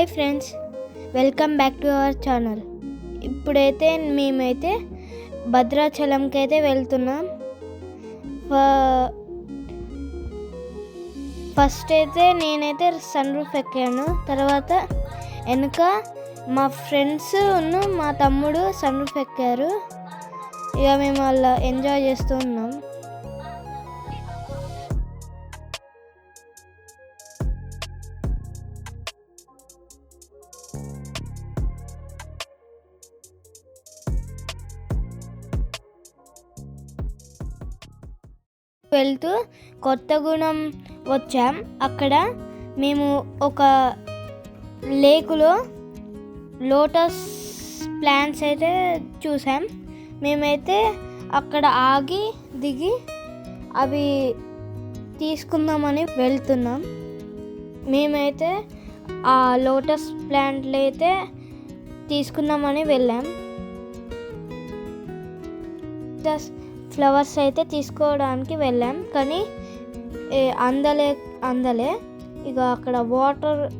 Hi friends welcome back to our channel. ఇప్పుడైతే మేమైతే భద్రాచలంకి అయితే వెళ్తున్నాం ఫస్ట్ అయితే నేనైతే సన్ రూఫ్ ఎక్కాను. తర్వాత వెనుక మా ఫ్రెండ్స్ ఉన్న మా తమ్ముడు సన్ రూఫ్ ఎక్కారు. ఇక మేము అలా ఎంజాయ్ చేస్తూ ఉన్నాం. వెళ్తూ కొత్తగూడెం వచ్చాం. అక్కడ మేము ఒక లేకులో లోటస్ ప్లాంట్స్ అయితే చూసాం. మేమైతే అక్కడ ఆగి దిగి అవి తీసుకుందామని వెళ్తున్నాం. మేమైతే ఆ లోటస్ ప్లాంట్లు అయితే తీసుకుందామని వెళ్ళాం. జస్ట్ ఫ్లవర్స్ అయితే తీసుకోవడానికి వెళ్ళాం. కానీ ఏ, అందలే అందలే. ఇక అక్కడ వాటర్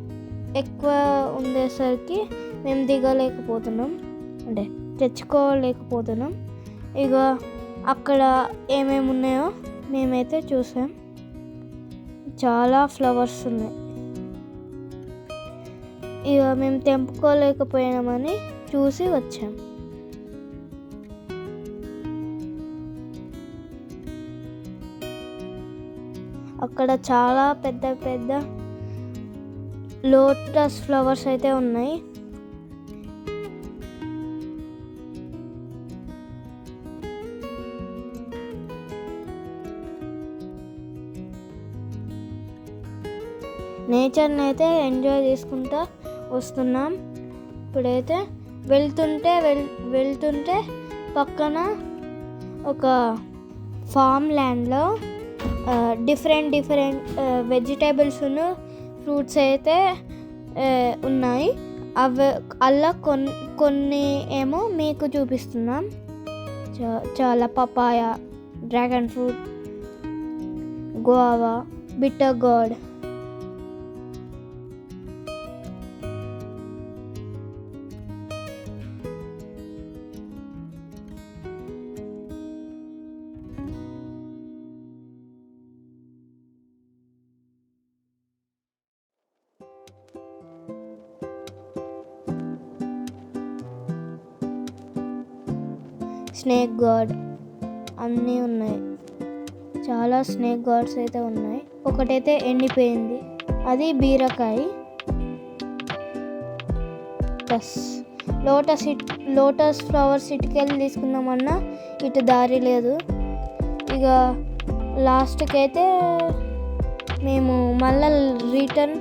ఎక్కువ ఉండేసరికి మేము దిగలేకపోతున్నాం. అంటే తెచ్చుకోలేకపోతున్నాం. ఇక అక్కడ ఏమేమి ఉన్నాయో మేమైతే చూసాం. చాలా ఫ్లవర్స్ ఉన్నాయి. ఇక మేము తెంపుకోలేకపోయినామని చూసి వచ్చాం. అక్కడ చాలా పెద్ద పెద్ద లోటస్ ఫ్లవర్స్ అయితే ఉన్నాయి. నేచర్ని అయితే ఎంజాయ్ చేసుకుంటా వస్తున్నాం. ఇప్పుడైతే వెళ్తుంటే వెల్ వెళ్తుంటే పక్కన ఒక ఫామ్ ల్యాండ్లో డిఫరెంట్ డిఫరెంట్ వెజిటేబుల్స్ను ఫ్రూట్స్ అయితే ఉన్నాయి. అవి అలా కొన్ని కొన్ని ఏమో మీకు చూపిస్తున్నాం. చాలా papaya dragon fruit guava bitter gourd. Snake gourd అన్నీ ఉన్నాయి. చాలా స్నేక్ గార్డ్స్ అయితే ఉన్నాయి. ఒకటైతే ఎండిపోయింది. అది బీరకాయ. Plus lotus it lotus flowers ఇటుకెళ్ళి తీసుకుందామన్నా ఇటు దారి లేదు. ఇక లాస్ట్కి అయితే మేము మళ్ళా రిటర్న్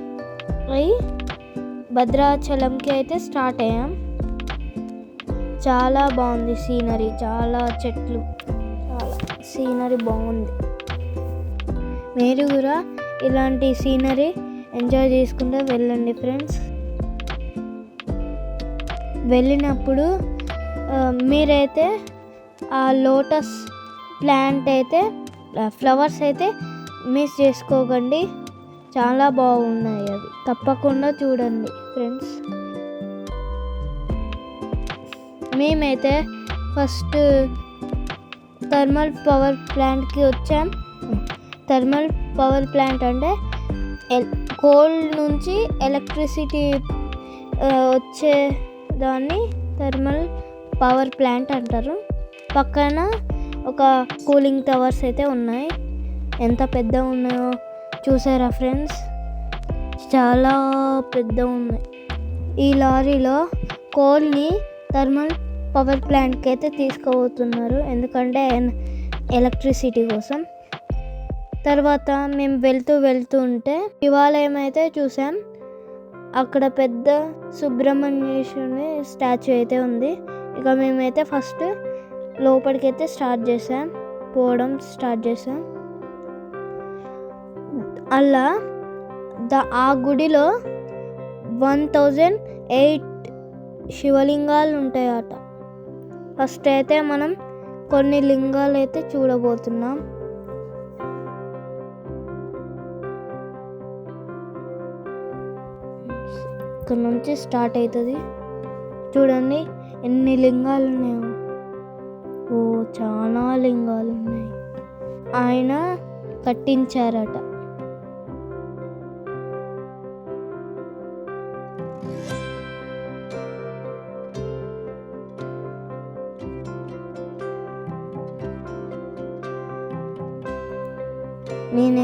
అయ్యి భద్రాచలంకి అయితే స్టార్ట్ అయ్యాం. చాలా బాగుంది సీనరీ చాలా చెట్లు చాలా సీనరీ బాగుంది. మీరు కూడా ఇలాంటి సీనరీ ఎంజాయ్ చేసుకుంటూ వెళ్ళండి ఫ్రెండ్స్. వెళ్ళినప్పుడు మీరైతే ఆ లోటస్ ప్లాంట్ అయితే ఫ్లవర్స్ అయితే మిస్ చేసుకోకండి. చాలా బాగున్నాయి అవి. తప్పకుండా చూడండి ఫ్రెండ్స్. మేమైతే ఫస్ట్ థర్మల్ పవర్ ప్లాంట్కి వచ్చాం. థర్మల్ పవర్ ప్లాంట్ అంటే ఎల్ కోల్ నుంచి ఎలక్ట్రిసిటీ వచ్చే దాన్ని థర్మల్ పవర్ ప్లాంట్ అంటారు. పక్కన ఒక కూలింగ్ టవర్స్ అయితే ఉన్నాయి. ఎంత పెద్ద ఉన్నాయో చూసారా ఫ్రెండ్స్? చాలా పెద్ద ఉన్నాయి. ఈ లారీలో కోల్ని థర్మల్ పవర్ ప్లాంట్కి అయితే తీసుకుపోతున్నారు ఎందుకంటే ఎలక్ట్రిసిటీ కోసం. తర్వాత మేము వెళ్తూ వెళ్తూ ఉంటే శివాలయం అయితే చూసాం. అక్కడ పెద్ద సుబ్రహ్మణ్యేశ్వరుని స్టాచ్యూ అయితే ఉంది. ఇక మేమైతే ఫస్ట్ లోపలికి అయితే స్టార్ట్ చేసాం. పోవడం స్టార్ట్ చేసాం. అలా ద ఆ గుడిలో వన్ థౌజండ్ ఎయిట్ శివలింగాలు ఉంటాయట ఫస్ట్ అయితే మనం కొన్ని లింగాలు అయితే చూడబోతున్నాం. ఇక్కడ నుంచి స్టార్ట్ అవుతుంది చూడండి ఎన్ని లింగాలు ఉన్నాయో ఓ చాలా లింగాలు ఉన్నాయి ఆయన కట్టించారట.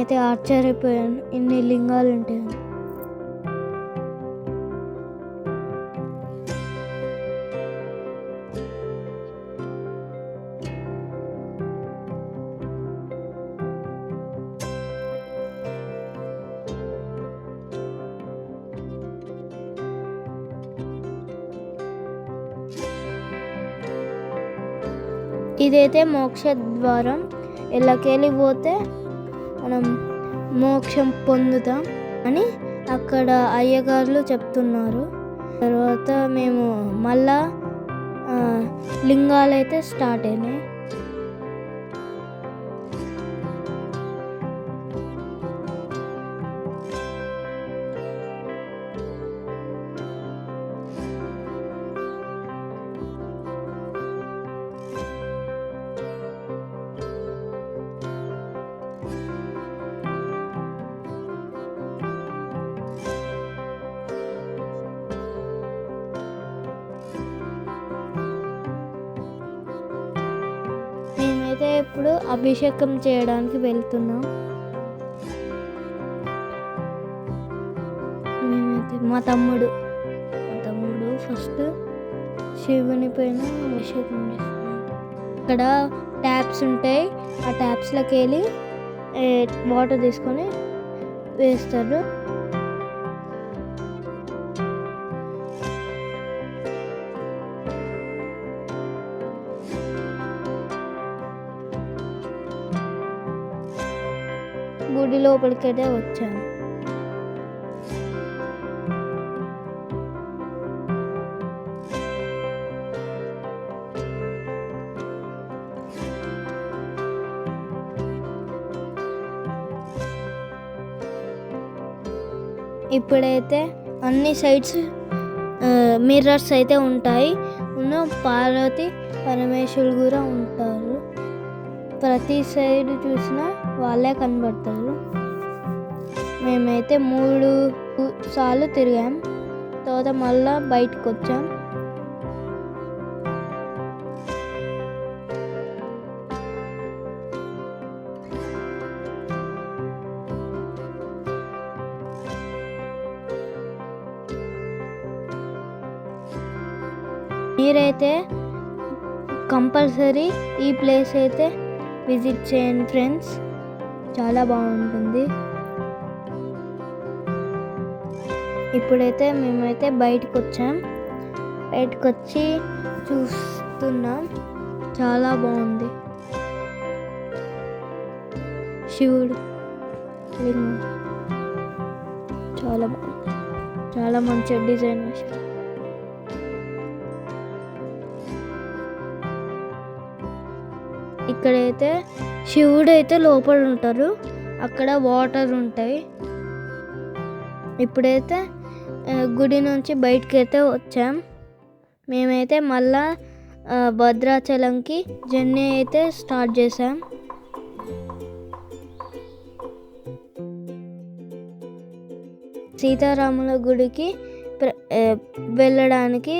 నేనైతే ఆశ్చర్యపోయాను. ఇన్ని లింగాలు ఉంటాయని ఇదైతే మోక్ష ద్వారం ఇళ్ళకెళ్ళి పోతే మనం మోక్షం పొందుతాం అని అక్కడ అయ్యగారులు చెప్తున్నారు. తర్వాత మేము మళ్ళా లింగాలైతే లింగాలు అయితే స్టార్ట్ అయినాయి. ఇప్పుడు అభిషేకం చేయడానికి వెళ్తున్నాం. మేమైతే మా తమ్ముడు మా తమ్ముడు ఫస్ట్ శివుని పైన అభిషేకం చేస్తున్నాం. ఇక్కడ ట్యాప్స్ ఉంటాయి ఆ ట్యాప్స్లోకి వెళ్ళి వాటర్ తీసుకొని వేస్తారు. లోపలికైతే వచ్చాను. ఇప్పుడైతే అన్ని సైడ్స్ మిర్రర్స్ అయితే ఉంటాయి. ఉన్న పార్వతి పరమేశ్వరుడు కూడా ఉంటారు. ప్రతి సైడ్ చూసినా వాళ్ళే కనబడతారు. మేమైతే మూడు సార్లు తిరిగాం. తర్వాత మళ్ళా బయటకు వచ్చాం మీరైతే కంపల్సరీ ఈ ప్లేస్ అయితే విజిట్ చేయండి ఫ్రెండ్స్. చాలా బాగుంటుంది. ఇప్పుడైతే మేమైతే బయటకు వచ్చాం బయటకు వచ్చి చూస్తున్నాం. చాలా బాగుంది. శివుడు లింగం. చాలా బాగుంది. చాలా మంచి డిజైన్ వేశారు. ఇక్కడైతే శివుడు అయితే లోపల ఉంటారు. అక్కడ వాటర్ ఉంటాయి. ఇప్పుడైతే గుడి నుంచి బయటకు అయితే వచ్చాం. మేమైతే మళ్ళా భద్రాచలంకి జర్నీ అయితే స్టార్ట్ చేసాం సీతారాముల గుడికి ప్ర- వెళ్ళడానికి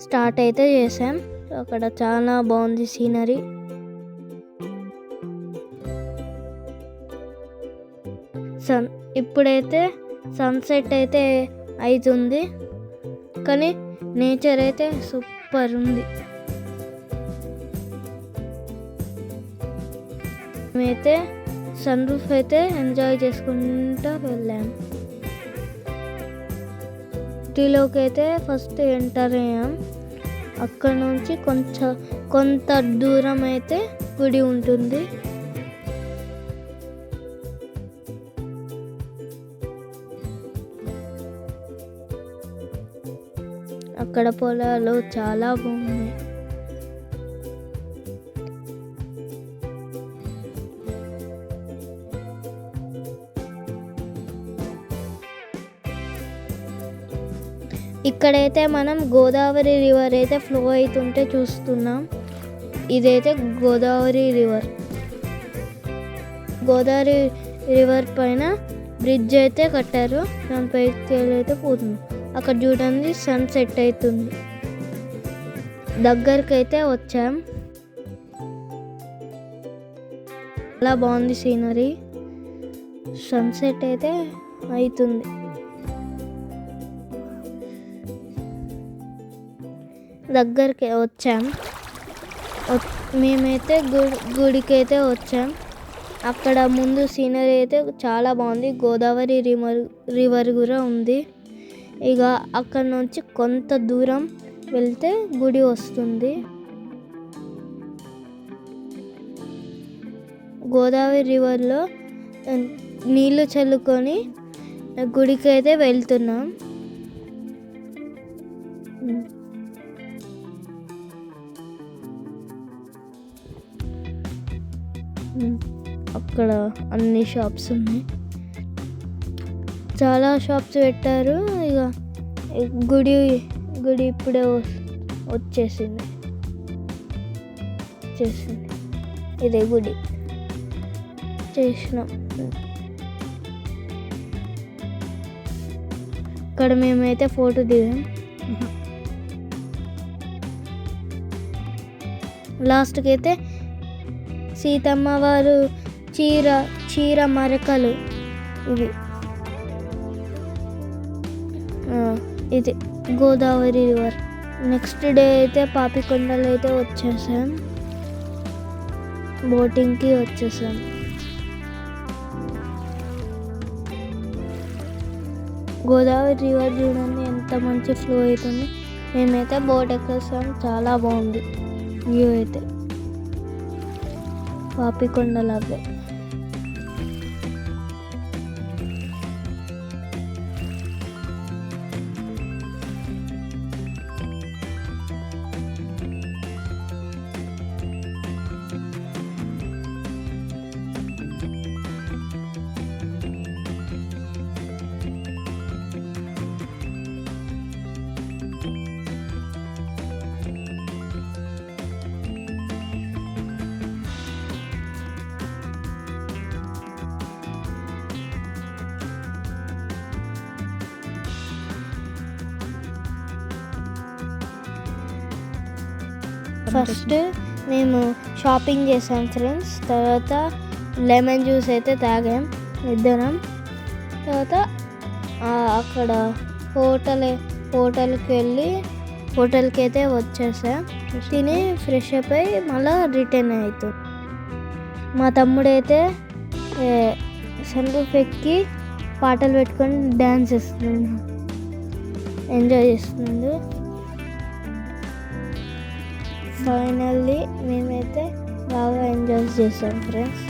స్టార్ట్ అయితే చేసాం అక్కడ చాలా బాగుంది సీనరీ. సన్ ఇప్పుడైతే సన్సెట్ అయితే అవుతుంది కానీ నేచర్ అయితే సూపర్ ఉంది. మేమైతే సన్ రూఫ్ అయితే ఎంజాయ్ చేసుకుంటూ వెళ్ళాం. సిటీలోకి అయితే ఫస్ట్ ఎంటర్ అయ్యాం. అక్కడ నుంచి కొంచెం కొంత దూరం అయితే గుడి ఉంటుంది. అక్కడ పొలాలు చాలా బాగున్నాయి. ఇక్కడైతే మనం గోదావరి రివర్ అయితే ఫ్లో అవుతుంటే చూస్తున్నాం. ఇదైతే గోదావరి రివర్. గోదావరి రివర్ పైన బ్రిడ్జ్ అయితే కట్టారు. దాని పైకి అయితే పోతుంది. అక్కడ చూడండి సన్ సెట్ అవుతుంది దగ్గరికి అయితే వచ్చాం. చాలా బాగుంది సీనరీ సన్సెట్ అయితే అవుతుంది దగ్గరికి వచ్చాం. మేమైతే గుడి గుడికి అయితే వచ్చాం. అక్కడ ముందు సీనరీ అయితే చాలా బాగుంది. గోదావరి రివర్ రివర్ కూడా ఉంది. ఇక అక్కడ నుంచి కొంత దూరం వెళ్తే గుడి వస్తుంది. గోదావరి రివర్లో నీళ్ళు నీళ్ళు చల్లుకొని గుడికి అయితే వెళ్తున్నాం అక్కడ అన్ని షాప్స్ ఉన్నాయి. చాలా షాప్స్ పెట్టారు. ఇక గుడి గుడి ఇప్పుడే వ- వచ్చేసింది. వచ్చేసింది. ఇదే గుడి. చేసినాం. ఇక్కడ మేమైతే ఫోటో దిగాం. లాస్ట్కి అయితే సీతమ్మ వారు చీర చీర మరకలు. ఇవి. ఇది గోదావరి రివర్ నెక్స్ట్ డే అయితే పాపికొండలు అయితే వచ్చేసాం. బోటింగ్కి వచ్చేసాం. గోదావరి రివర్ చూడండి ఎంత మంచి ఫ్లో అవుతుంది మేమైతే బోట్ ఎక్కేసాం చాలా బాగుంది. వ్యూ అయితే. పాపికొండలు అవే. ఫస్ట్ మేము షాపింగ్ చేసాం ఫ్రెండ్స్. తర్వాత లెమన్ జ్యూస్ అయితే తాగాం ఇద్దరం. తర్వాత అక్కడ హోటల్ హోటల్కి వెళ్ళి హోటల్కి అయితే వచ్చేసాం. తిని ఫ్రెష్ అప్ అయి మళ్ళీ రిటర్న్ అవుతాం. మా తమ్ముడైతే సన్ ఎక్కి పాటలు పెట్టుకొని డ్యాన్స్ చేస్తున్నాడు. ఎంజాయ్ చేస్తున్నాడు. ఫైనల్లీ మేమైతే బాగా ఎంజాయ్ చేసాం ఫ్రెండ్స్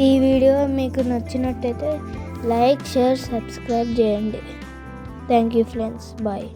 ఈ వీడియో మీకు నచ్చినట్టయితే లైక్ షేర్ సబ్స్క్రైబ్ చేయండి. Thank you friends bye